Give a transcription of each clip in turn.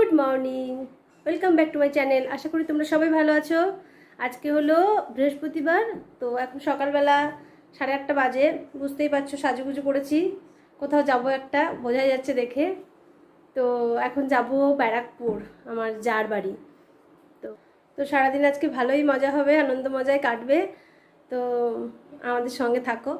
Good morning. Welcome back to my channel. আশা করি তোমরা সবাই ভালো আছো। আজকে হলো বৃহস্পতিবার, তো এখন সকালবেলা সাড়ে আটটা বাজে। বুঝতেই পারছ, সাজুগুজু করেছি। কোথাও যাব একটা, বোঝাই যাচ্ছে দেখে। তো এখন যাব ব্যারাকপুর, আমার যার বাড়ি। তো তো সারাদিন আজকে ভালোই মজা হবে, আনন্দ মজায় কাটবে। তো আমাদের সঙ্গে থাকো।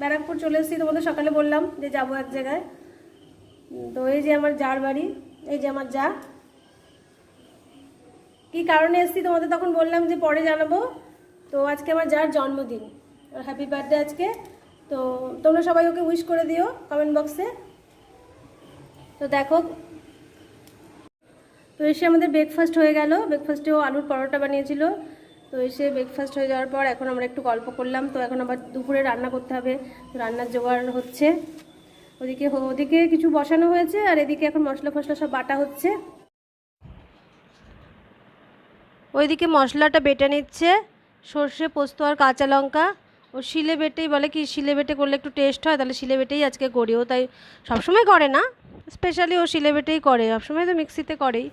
ব্যারাকপুর চলে এসেছি তোমাদের সকালে বললাম যে যাব এক জায়গায়। তো এই যে আমার যার বাড়ি, এই যে আমার যা। কি কারণে এসেছি তোমাদের তখন বললাম যে পরে জানাব। তো আজকে আমার যার জন্মদিন। হ্যাপি বার্থডে আজকে। তো তোমরা সবাই ওকে উইশ করে দিও কমেন্ট বক্সে তো দেখো। তো এসে আমাদের ব্রেকফাস্ট হয়ে গেল। ব্রেকফাস্টেও আলুর পরোটা বানিয়েছিল। তো এসে ব্রেকফাস্ট হয়ে যাওয়ার পর এখন আমরা একটু গল্প করলাম। তো এখন আবার দুপুরে রান্না করতে হবে। রান্নার জোগাড় হচ্ছে। ওদিকে ওদিকে কিছু বসানো হয়েছে আর এদিকে এখন মশলা ফসলা সব বাটা হচ্ছে। ওইদিকে মশলাটা বেটে নিচ্ছে। সর্ষে, পোস্ত আর কাঁচা লঙ্কা। ও শিলে বেটেই বলে কি, শিলে বেটে করলে একটু টেস্ট হয়, তাহলে শিলে বেটেই আজকে করি। ও তাই সবসময় করে না। স্পেশালি ও শিলে বেটেই করে, সবসময় তো মিক্সিতে করেই।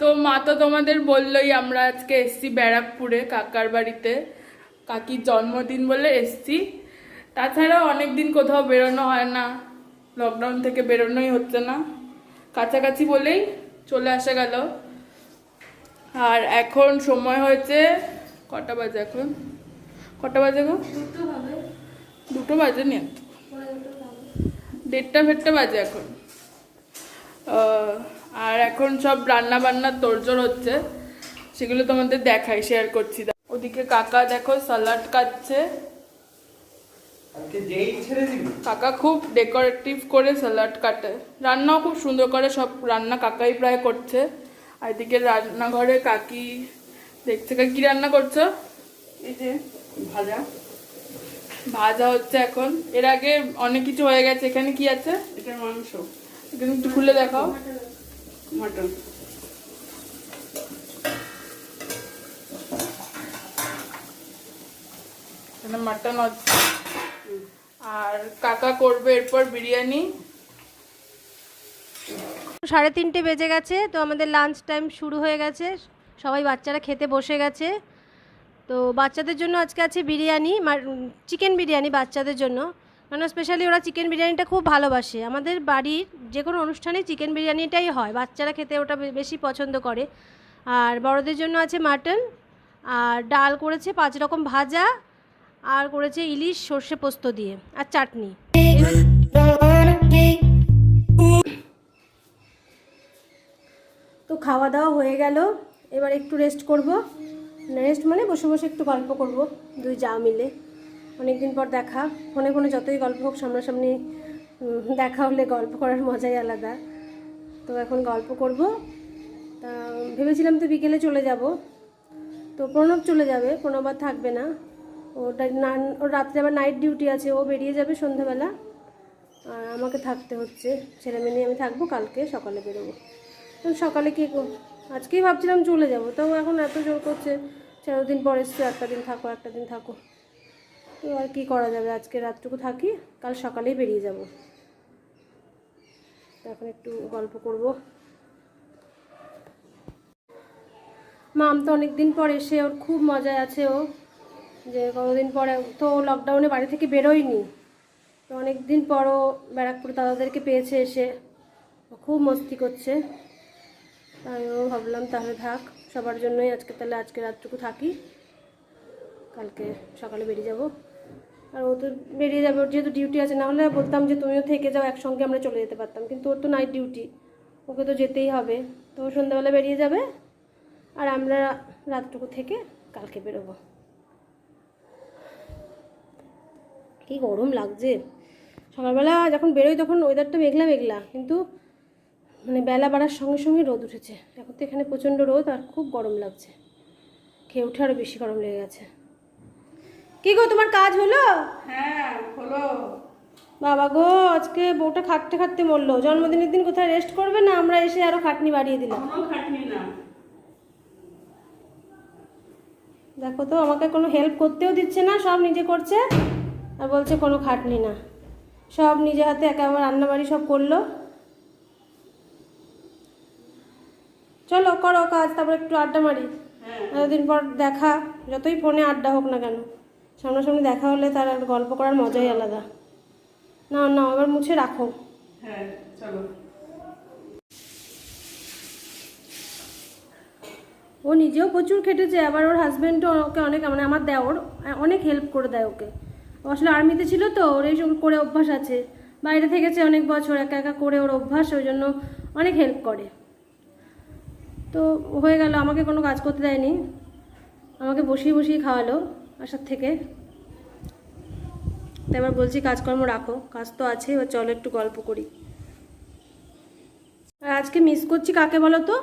তো মা তো তোমাদের বললোই আমরা আজকে এসছি ব্যারাকপুরে কাকার বাড়িতে। কাকির জন্মদিন বলে এসছি। তাছাড়া অনেক দিন কোথাও বেরোনো হয় না। লকডাউন থেকে বেরোনোই হচ্ছে না। কাছাকাছি বলেই চলে আসা গেল। আর এখন সময় হয়েছে কটা বাজে এখন? কটা বাজে গো? দুটো বাজে নি। দেড়টা ফেরটা বাজে এখন। আর এখন সব রান্না বান্নার তোড়জোড় হচ্ছে। সেগুলো তোমাদের দেখাই শেয়ার করছি। ওদিকে কাকা দেখো সালাড কাটছে। আজকে যেই ছেড়ে দিবি। কাকা খুব ডেকোরেটিভ করে স্যালাড কাটে। রান্নাও খুব সুন্দর করে সব রান্না কাকাই প্রায় করছে। আর এদিকে রান্নাঘরে কাকি দেখছে। কাকি কি রান্না করছ? এই যে ভাজা। ভাজা হচ্ছে এখন। এর আগে অনেক কিছু হয়ে গেছে। এখানে কি আছে? এটা মাংস। এখানে একটু খুলে দেখাও। মটন। মাটন হচ্ছে আর কাকা করবে এরপর বিরিয়ানি। সাড়ে তিনটে বেজে গেছে তো আমাদের লাঞ্চ টাইম শুরু হয়ে গেছে। সবাই বাচ্চারা খেতে বসে গেছে। তো বাচ্চাদের জন্য আজকে আছে বিরিয়ানি চিকেন বিরিয়ানি বাচ্চাদের জন্য। মানে স্পেশালি ওরা চিকেন বিরিয়ানিটা খুব ভালোবাসে। আমাদের বাড়ির যে কোনো অনুষ্ঠানে চিকেন বিরিয়ানিটাই হয়, বাচ্চারা খেতে ওটা বেশি পছন্দ করে। আর বড়দের জন্য আছে মাটন আর ডাল করেছে পাঁচ রকম ভাজা, আর করেছে ইলিশ, সর্ষে পোস্ত দিয়ে, আর চাটনি। তো খাওয়া দাওয়া হয়ে গেল, এবার একটু রেস্ট করব। রেস্ট মানে বসে বসে একটু গল্প করব, দুই যা মিলে। অনেকদিন পর দেখা। ফোনে ফোনে যতই গল্প হোক, সামনাসামনি দেখা হলে গল্প করার মজাই আলাদা। তো এখন গল্প করব। তা, ভেবেছিলাম তো বিকেলে চলে যাব। তো প্রণব চলে যাবে, প্রণব আর থাকবে না। ওটা না, ওর রাত্রে আবার নাইট ডিউটি আছে, ও বেরিয়ে যাবে সন্ধ্যাবেলা। আর আমাকে থাকতে হচ্ছে। ছেলে মেয়ে নিয়ে আমি থাকব কালকে, সকালে বেরোবো। সকালে কি আজকেই ভাবছিলাম চলে যাব। তাও এখন এত জোর করছে চার দিন পর একটা দিন থাকো, একটা দিন থাকো। তো আর কি করা যাবে? আজকে রাতটুকু থাকি, কাল সকালেই বেরিয়ে যাব। এখন একটু গল্প করব। মাম তো অনেক দিন পর এসে ওর খুব মজায় আছে ও। যে কতদিন পরে, তো লকডাউনে বাড়ি থেকে বেরোয়নি। তো অনেক দিন পরও ব্যারাকপুর দাদাদেরকে পেয়েছে এসে। খুব মস্তি করছে। তাইও ভাবলাম তাহলে থাক, সবার জন্যই আজকে, তাহলে আজকে রাতটুকু থাকি। কালকে সকালে বেরিয়ে যাব। আর ও তো বেরিয়ে যাবে, ওর যেহেতু ডিউটি আছে, না হলে বলতাম যে তুমিও থেকে যাও, একসঙ্গে আমরা চলে যেতে পারতাম। কিন্তু ওর তো নাইট ডিউটি ওকে তো যেতেই হবে। তো সন্ধ্যাবেলা বেরিয়ে যাবে, আর আমরা রাতটুকু থেকে কালকে বেরোবো। কি গরম লাগছে। সকালবেলা যখন বেরোই তখন ওয়েদারটা মেঘলা মেঘলা, কিন্তু মানে বেলা বাড়ার সঙ্গে সঙ্গে রোদ উঠেছে। এখন তো এখানে প্রচণ্ড রোদ, আর খুব গরম লাগছে। খেয়ে উঠে আরও বেশি গরম লেগে গেছে। কি গো তোমার কাজ হলো? হ্যাঁ হলো। বাবা গো আজকে বউটা খাটতে খাটতে মরলো। জন্মদিনের দিন কোথায় রেস্ট করবে না? আমরা এসে আরও খাটনি বাড়িয়ে দিলাম। খাটনি না। দেখো তো আমাকে কোনো হেল্প করতেও দিচ্ছে না সব নিজে করছে আর বলছে কোনো খাটনি না। সব নিজে হাতে একেবারে রান্নাবাড়ি সব করল। চলো করো কাজ তারপর একটু আড্ডা মারি। হ্যাঁ। এতদিন পর দেখা যতই ফোনে আড্ডা হোক না কেন। সামনাসামনি দেখা হলে তার আর গল্প করার মজাই আলাদা। না না এবার মুছে রাখো। হ্যাঁ চলো। ও নিজেও প্রচুর খেটেছে আবার ওর হাজব্যান্ডও ওকে অনেক মানে আমার দেওর অনেক হেল্প করে দেয় ওকে। আসলে আর্মিতে ছিল তো ওর এইসব করে অভ্যাস আছে। বাইরে থেকেছে অনেক বছর একা একা করে ওর অভ্যাস ওই জন্য অনেক হেল্প করে। তো হয়ে গেল আমাকে কোনো কাজ করতে দেয়নি। আমাকে বসিয়ে বসিয়ে খাওয়ালো। আসার থেকে। তো এবার বলছি কাজকর্ম রাখো। কাজ তো আছে এবার চলো একটু গল্প করি। আর আজকে মিস করছি কাকে বলো তো?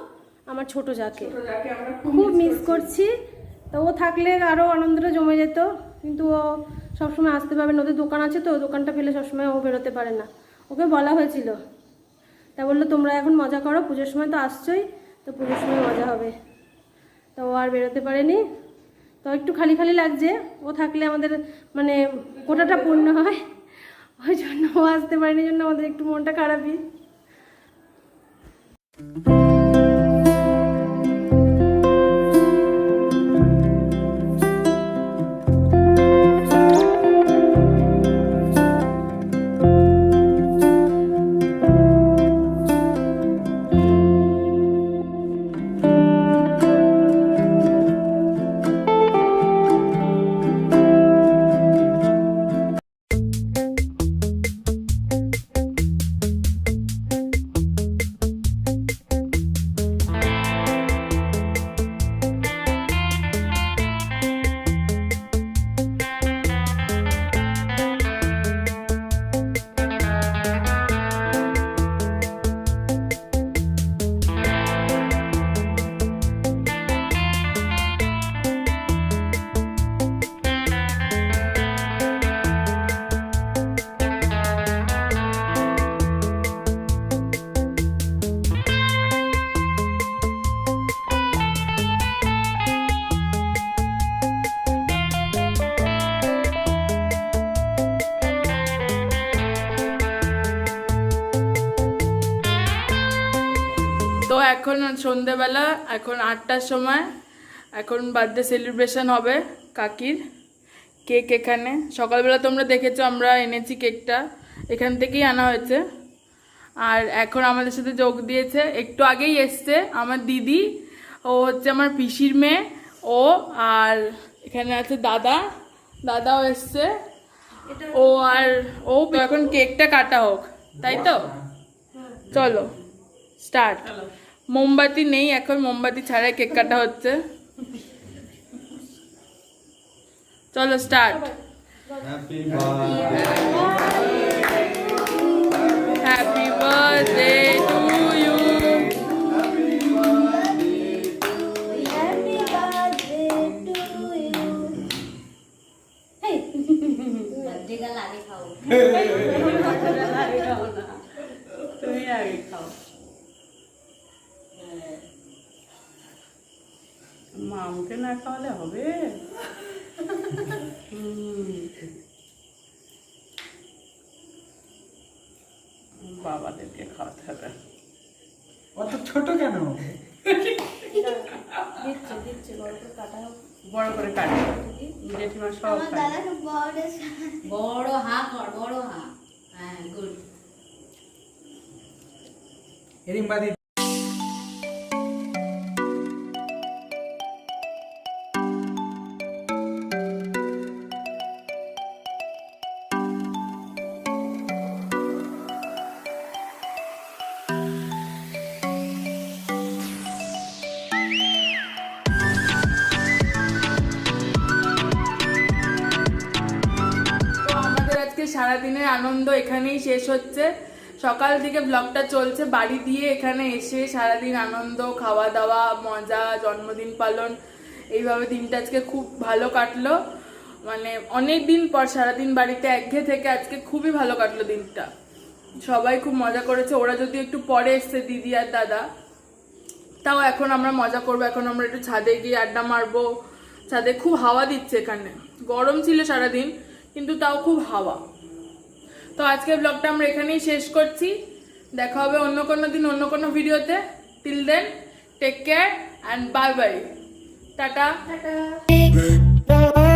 আমার ছোট যাকে। খুব মিস করছি। তো ও থাকলে আরও আনন্দটা জমে যেত কিন্তু ও সবসময় আসতে পারবে না। ওদের দোকান আছে তো দোকানটা ফেলে সবসময় ও বেরোতে পারে না। ওকে বলা হয়েছিল। তা বলল তোমরা এখন মজা করো পুজোর সময় তো আসছোই তো পুজোর সময় মজা হবে। তো ও আর বেরোতে পারেনি। তো একটু খালি খালি লাগছে। ও থাকলে আমাদের মানে কোটাটা পূর্ণ হয়। ওই জন্য ও আসতে পারেনি জন্য আমাদের একটু মনটা খারাপই। এখন সন্ধেবেলা এখন আটটার সময় এখন বার্থডে সেলিব্রেশন হবে কাকির। কেক এখানে। সকালবেলা তোমরা দেখেছ আমরা এনেছি কেকটা। এখান থেকেই আনা হয়েছে। আর এখন আমাদের সাথে যোগ দিয়েছে একটু আগেই এসছে আমার দিদি। ও হচ্ছে আমার পিসির মেয়ে ও আর এখানে আছে দাদা। দাদাও এসছে। ও আর ও এখন কেকটা কাটা হোক তাই তো? চলো স্টার্ট মোমবাতি নেই এখন মোমবাতি ছাড়াই কেক কাটা হচ্ছে। চলো স্টার্ট হ্যাপি বার্থডে মামকে না খাওয়ালে হবে? বাবাদেরকে খাওয়াতে হবে। অত ছোট কেন? বড় করে কাটা জেঠিমা সব বড় হা কর বড় হা হ্যাঁ গুড। এরিমবাদি সারাদিনের আনন্দ এখানেই শেষ হচ্ছে। সকাল থেকে ব্লগটা চলছে, বাড়ি দিয়ে এখানে এসে সারাদিন আনন্দ খাওয়া দাওয়া মজা, জন্মদিন পালন, এইভাবে দিনটা আজকে খুব ভালো কাটলো। মানে অনেক দিন পর সারাদিন বাড়িতে একঘেয়ে থেকে আজকে খুবই ভালো কাটলো দিনটা। সবাই খুব মজা করেছে। ওরা যদি একটু পরে এসছে, দিদি আর দাদা, তাও এখন আমরা মজা করব। এখন আমরা একটু ছাদে গিয়ে আড্ডা মারবো। ছাদে খুব হাওয়া দিচ্ছে এখানে। গরম ছিল সারাদিন, কিন্তু তাও খুব হাওয়া। তো আজকে ব্লগটা আমরা এখানেই শেষ করছি। দেখা হবে অন্য কোনো দিন অন্য কোনো ভিডিওতে। Till then take care and bye bye tata. Tata